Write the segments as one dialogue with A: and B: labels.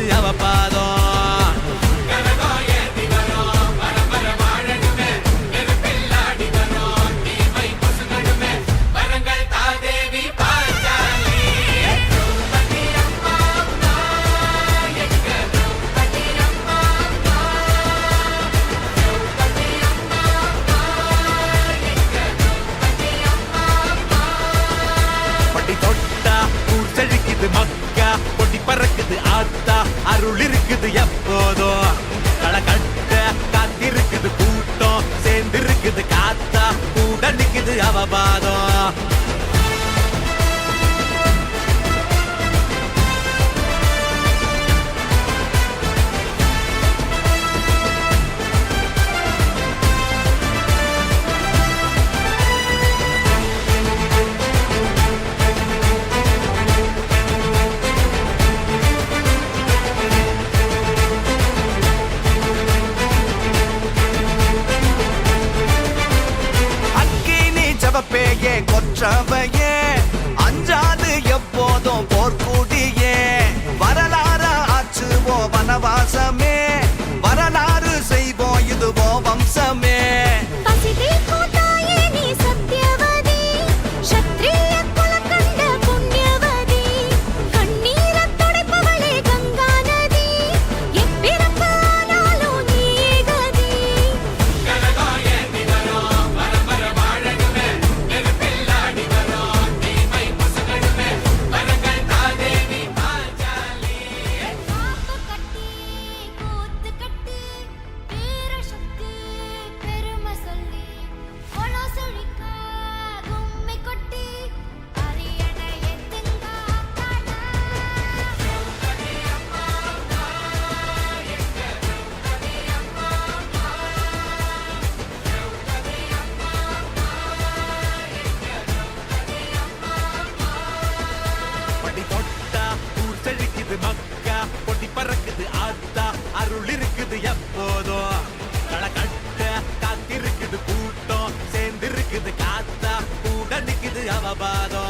A: te llamaba para about all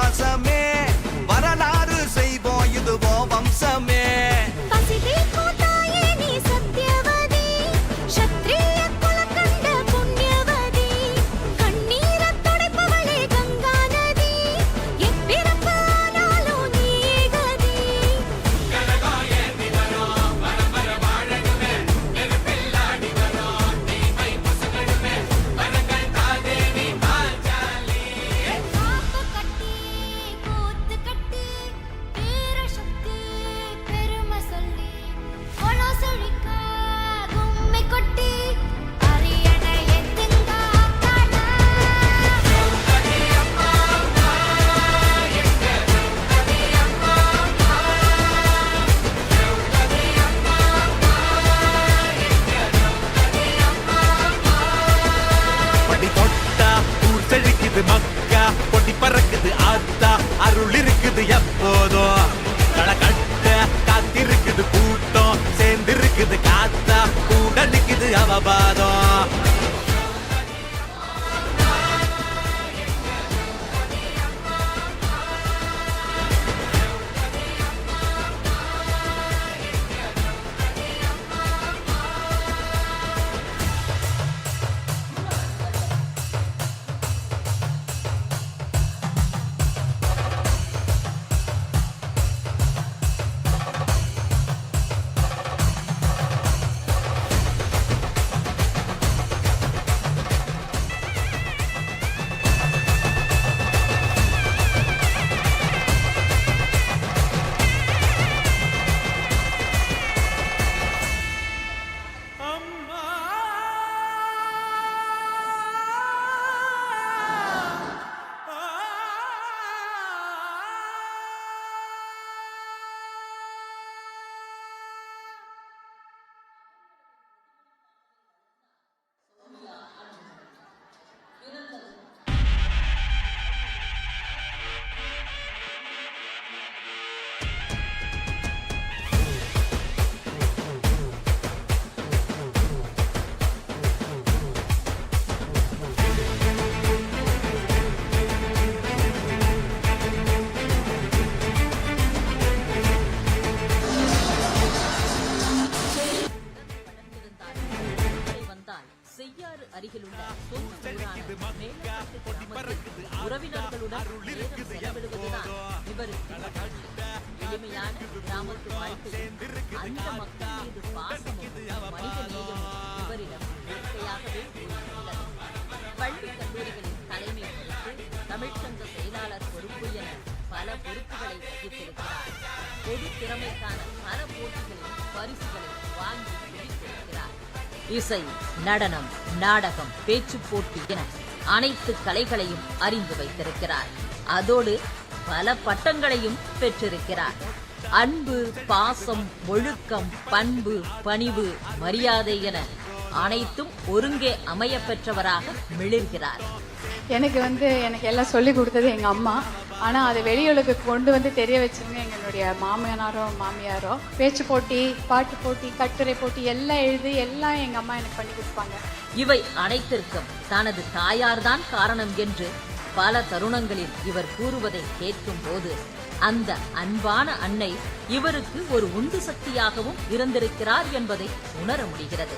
A: ஆச்சுவோம்
B: பல பொறுப்புகளை வகித்திருக்கிறார். பொது திறமைக்கான பல போட்டிகளில் பரிசுகளை வாங்கி குவித்திருக்கிறார். இசை நடனம் நாடகம் பேச்சுப் போட்டி என அனைத்து கலைகளையும் அறிந்து வைத்திருக்கிறார். அதோடு பல பட்டங்களையும் பெற்றிருக்கிறார். அன்பு பாசம் ஒழுக்கம் பண்பு பணிவு மரியாதை என அனைத்தும் ஒருங்கே அமைய பெற்றவராக மிளிர்கிறார்.
C: எனக்கு வந்து எனக்கு எல்லாம் சொல்லி கொடுத்தது எங்கள் அம்மா. ஆனால் அதை வெளியுலகு கொண்டு வந்து தெரிய வச்சவங்க எங்களுடைய மாமனாரோ மாமியாரோ பேச்சு போட்டி பாட்டு போட்டி கட்டுரை போட்டி எல்லாம் எழுதி எல்லாம் எங்கள் அம்மா எனக்கு பண்ணி கொடுப்பாங்க.
B: இவை அனைத்திற்கும் தனது தாயார்தான் காரணம் என்று பல தருணங்களில் இவர் கூறுவதை கேட்கும் போது அந்த அன்பான அன்னை இவருக்கு ஒரு உந்து சக்தியாகவும் இருந்திருக்கிறார் என்பதை உணர முடிகிறது.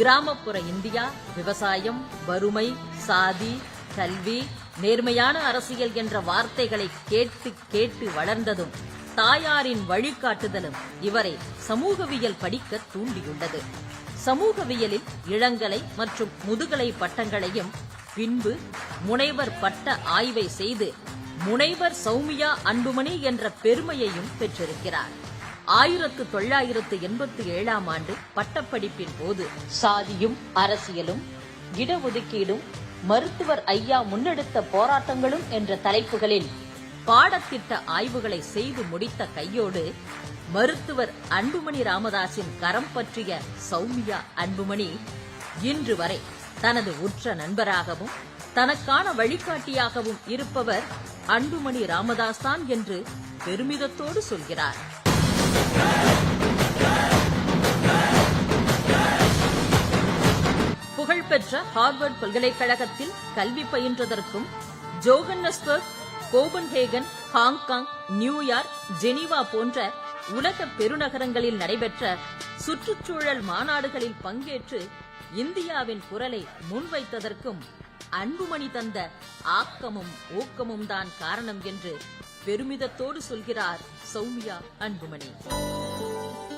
B: கிராமப்புற இந்தியா விவசாயம் வறுமை சாதி கல்வி நேர்மையான அரசியல் என்ற வார்த்தைகளை கேட்டு கேட்டு வளர்ந்ததும் தாயாரின் வழிகாட்டுதலும் இவரை சமூகவியல் படிக்க தூண்டியுள்ளது. சமூகவியலில் இளங்கலை மற்றும் முதுகலை பட்டங்களையும் பின்பு முனைவர் பட்ட ஆய்வை செய்து முனைவர் சௌமியா அன்புமணி என்ற பெருமையையும் பெற்றிருக்கிறார். ஆயிரத்து தொள்ளாயிரத்து எண்பத்தி ஏழாம் ஆண்டு பட்டப்படிப்பின் போது சாதியும் அரசியலும் இடஒதுக்கீடும் மருத்துவர் ஐயா முன்னெடுத்த போராட்டங்களும் என்ற தலைப்புகளில் பாடத்திட்ட ஆய்வுகளை செய்து முடித்த கையோடு மருத்துவர் அன்புமணி ராமதாஸின் கரம் பற்றிய சௌமியா அன்புமணி இன்று வரை தனது உற்ற நண்பராகவும் தனக்கான வழிகாட்டியாகவும் இருப்பவர் அன்புமணி ராமதாஸ் தான் என்று பெருமிதத்தோடு சொல்கிறார். புகழ்பெற்ற ஹார்வர்ட் பல்கலைக்கழகத்தில் கல்வி பயின்றதற்கும் Johannesburg Copenhagen Hong Kong New York Geneva போன்ற உலக பெருநகரங்களில் நடைபெற்ற சுற்றுச்சூழல் மாநாடுகளில் பங்கேற்று இந்தியாவின் குரலை முன்வைத்ததற்கும் அன்புமணி தந்த ஆக்கமும் ஊக்கமும் தான் காரணம் என்று பெருமிதத்தோடு சொல்கிறார் சௌமியா அன்புமணி.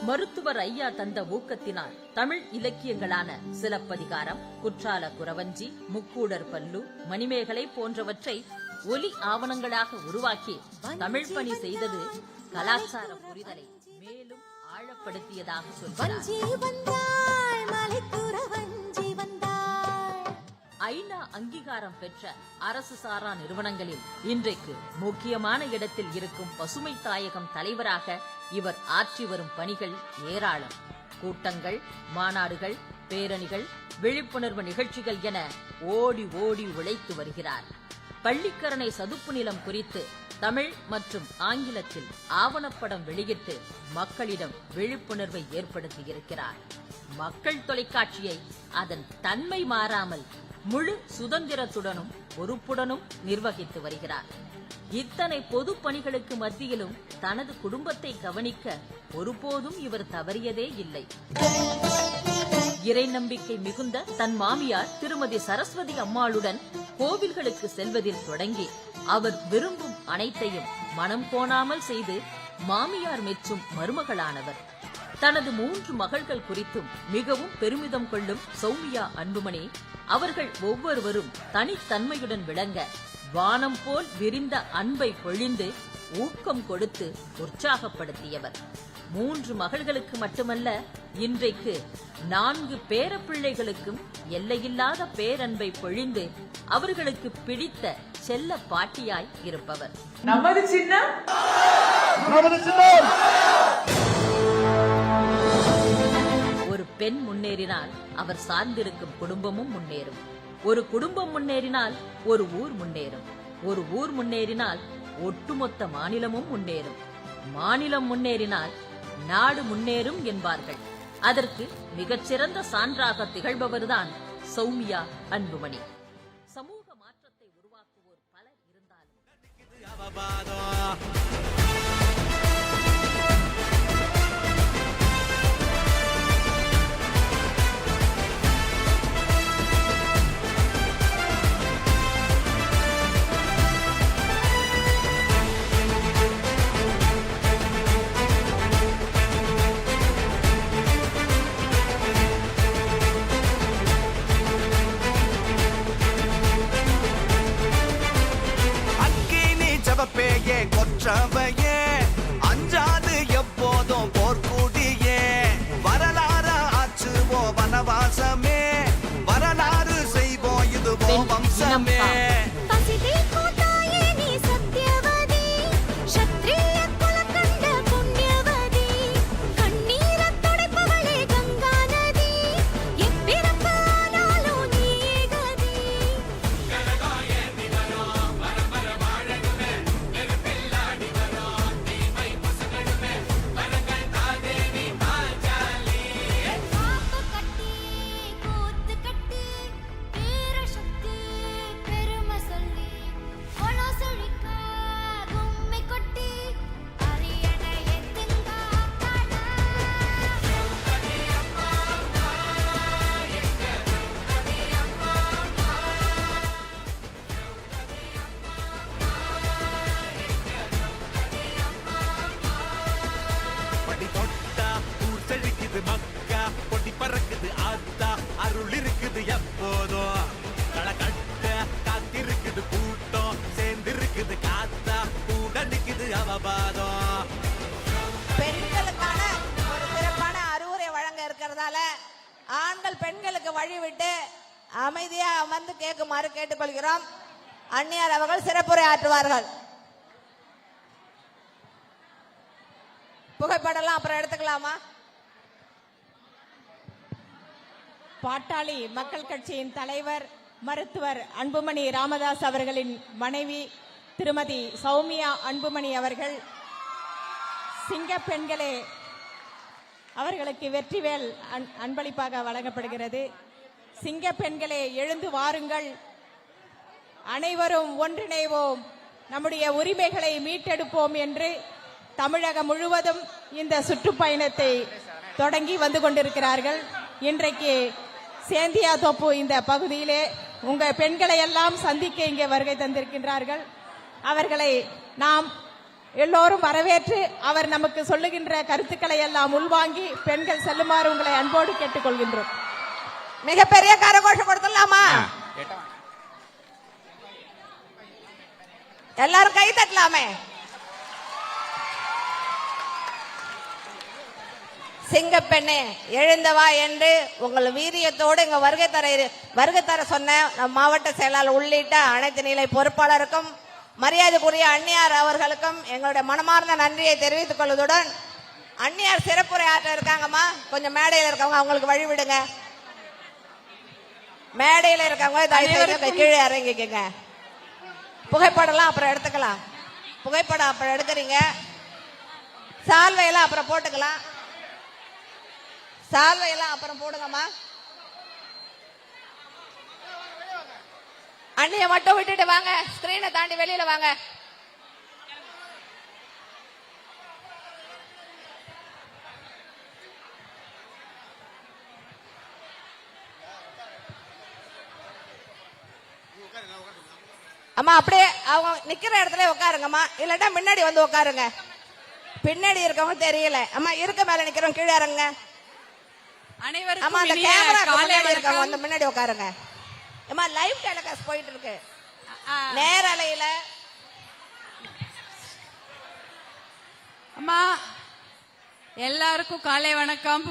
B: மருத்துவர் ஐயா தந்த ஊக்கத்தினால் தமிழ் இலக்கியங்களான சிலப்பதிகாரம் குற்றால குறவஞ்சி முக்கூடர் பல்லு மணிமேகலை போன்றவற்றை ஒலி ஆவணங்களாக உருவாக்கி தமிழ் பணி செய்தது கலாச்சார புரிதலை மேலும் ஆழப்படுத்தியதாக சொல்கிறார். ஐநா அங்கீகாரம் பெற்ற அரசு சாரா நிறுவனங்களில் இன்றைக்கு முக்கியமான இடத்தில் இருக்கும் பசுமை தாயகம் தலைவராக இவர் ஆற்றி வரும் பணிகள் ஏராளம். கூட்டங்கள் மாநாடுகள் பேரணிகள் விழிப்புணர்வு நிகழ்ச்சிகள் என ஓடி ஓடி உழைத்து வருகிறார். பள்ளிக்கரணை சதுப்பு நிலம் குறித்து தமிழ் மற்றும் ஆங்கிலத்தில் ஆவணப்படம் வெளியிட்டு மக்களிடம் விழிப்புணர்வை ஏற்படுத்தியிருக்கிறார் மக்கள் தொலைக்காட்சியை அதன் தன்மை மாறாமல் முழு சுதந்திரத்துடனும் பொறுப்புடனும் நிர்வகித்து வருகிறார். இத்தனை பொது பணிகளுக்கு மத்தியிலும் தனது குடும்பத்தை கவனிக்க ஒருபோதும் இவர் தவறியதே இல்லை. இறை நம்பிக்கை மிகுந்த தன் மாமியார் திருமதி சரஸ்வதி அம்மாளுடன் கோவில்களுக்கு செல்வதில் தொடங்கி அவர் விரும்பும் அனைத்தையும் மனம் கோணாமல் செய்து மாமியார் மெச்சும் மருமகளானவர். தனது மூன்று மகள்கள் குறித்தும் மிகவும் பெருமிதம் கொள்ளும் சௌமியா அன்புமணி அவர்கள் ஒவ்வொருவரும் தனித்தன்மையுடன் விளங்க வானம் போல் விரிந்த அன்பை பொழிந்து ஊக்கம் கொடுத்து உற்சாகப்படுத்தியவர். மூன்று மகள்களுக்கு மட்டுமல்ல இன்றைக்கு நான்கு பேரப்பிள்ளைகளுக்கும் எல்லையில்லாத பேரன்பை பொழிந்து அவர்களுக்கு பிடித்த செல்ல பாட்டியாய் இருப்பவர்.
D: நமது சின்னம்?
B: முன்னேறினால் அவர் சார்ந்திருக்கும் குடும்பமும் முன்னேறும். ஒரு குடும்பம் முன்னேறினால் ஒரு ஊர் முன்னேறும். ஒரு ஊர் முன்னேறினால் ஒட்டுமொத்த மாநிலமும் முன்னேறும். மாநிலம் முன்னேறினால் நாடு முன்னேறும் என்பார்கள். அதற்கு மிகச்சிறந்த சான்றாக திகழ்பவர்தான் சௌமியா அன்புமணி. சமூக மாற்றத்தை உருவாக்குவோர் பலர் இருந்தாலும்
E: கேட்டுக்கொள்கிறோம் அன்னியார் அவர்கள் சிறப்புரை ஆற்றுவார்கள். புகைப்படம்லாம் அப்புறம் எடுத்துக்கலாமா?
F: பாட்டாளி மக்கள் கட்சியின் தலைவர் மருத்துவர் அன்புமணி ராமதாஸ் அவர்களின் மனைவி திருமதி சௌமியா அன்புமணி அவர்கள் சிங்க பெண்களே அவர்களுக்கு வெற்றிவேல் அன்பளிப்பாக வழங்கப்படுகிறது. சிங்க பெண்களே எழுந்து வாருங்கள். அனைவரும் ஒன்றிணைவோம். நம்முடைய உரிமைகளை மீட்டெடுப்போம் என்று தமிழகம் முழுவதும் இந்த சுற்றுப்பயணத்தை தொடங்கி வந்து கொண்டிருக்கிறார்கள். இன்றைக்கு சேந்தியா தோப்பு இந்த பகுதியிலே உங்க பெண்களை எல்லாம் சந்திக்க இங்கே வருகை தந்திருக்கின்றார்கள். அவர்களை நாம் எல்லோரும் வரவேற்று அவர் நமக்கு சொல்லுகின்ற கருத்துக்களை எல்லாம் உள்வாங்கி பெண்கள் செல்லுமாறு உங்களை அன்போடு கேட்டுக்கொள்கின்றோம்.
E: மிகப்பெரிய கரகோஷம் கொடுத்துடலாமா? எல்லாரும் கை தட்டலாமே. சிங்கப்பெண்ணே எழுந்தவா என்று உங்கள் வீரியத்தோடு இங்க வருகை தர வருகை தர சொன்ன நம் மாவட்ட செயலாளர் உள்ளிட்ட அனைத்து நிலை பொறுப்பாளருக்கும் மரியாதைக்குரிய அந்நியார் அவர்களுக்கும் எங்களுடைய மனமார்ந்த நன்றியை தெரிவித்துக் கொள்வதுடன் அந்நியார் சிறப்புரை ஆற்ற இருக்காங்கம்மா. கொஞ்சம் மேடையில் இருக்கவங்க அவங்களுக்கு வழி விடுங்க. மேடையில் இருக்கவங்க தயவு கீழே இறங்கிக்கங்க. புகைப்படம்லாம் அப்புறம் எடுத்துக்கலாம். புகைப்படம் அப்புறம் எடுக்கிறீங்க. சால்வையெல்லாம் அப்புறம் போட்டுக்கலாம். சால்வையெல்லாம் அப்புறம் போடுங்கம்மா. அண்ணிய மட்டும் விட்டுட்டு வாங்க. ஸ்கிரீனை தாண்டி வெளியில வாங்க. அம்மா அப்படியே அவங்க நிக்கிற இடத்துல உட்காருங்கம்மா. இல்லாட்டா முன்னாடி வந்து உட்காருங்க. பின்னாடி இருக்கவங்க தெரியல. அம்மா இருக்க மேல நிக்கிறவங்க கீழே இறங்குங்க. அம்மா அந்த கேமரா
D: காலை
E: இருக்கவங்க வந்து முன்னாடி உட்காருங்க. அம்மா லைவ் டெலிகாஸ்ட் போயிட்டு இருக்கு நேரலையில
D: அம்மா எல்லாருக்கும் காலை வணக்கம்.